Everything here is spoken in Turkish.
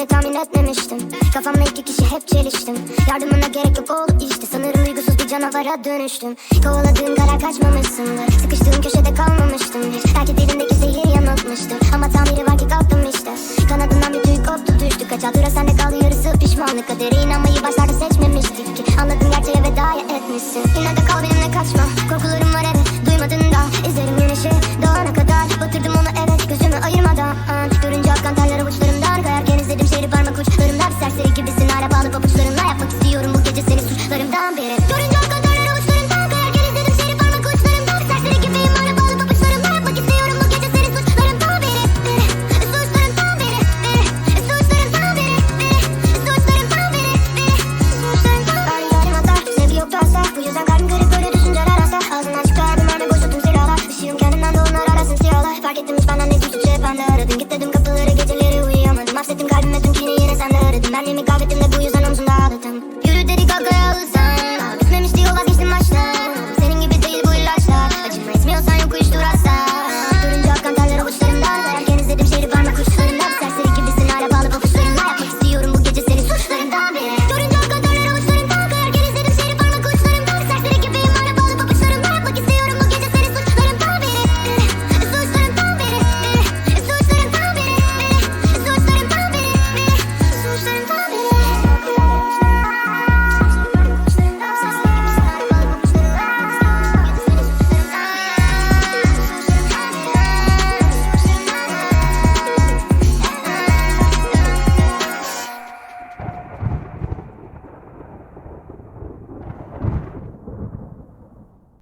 Geleceğini tahmin etmemiştim. Kafamla iki kişi hep çeliştim. Yardımına gerek yok oldu işte. Sanırım duygusuz bir canavara dönüştüm. Kovaladığın kara kaçmamışsındır. Sıkıştığım köşede kalmamıştım hiç. Belki dilindeki zehir yanıltmıştır. Ama tamiri var ki kalktım işte. Kanadından bir tüy koptu düştü. Kaç hatıra sende kaldı yarısı pişmanlık. Kadere inanmayı başlarda seçmemiştik ki. Anladım Sen ne suçu cephende aradın Git dedim kapılara geceleri uyuyamadım. Hapsettim kalbime tüm kini yine sen de aradın. Benliğimi kaybettim de bu yüzden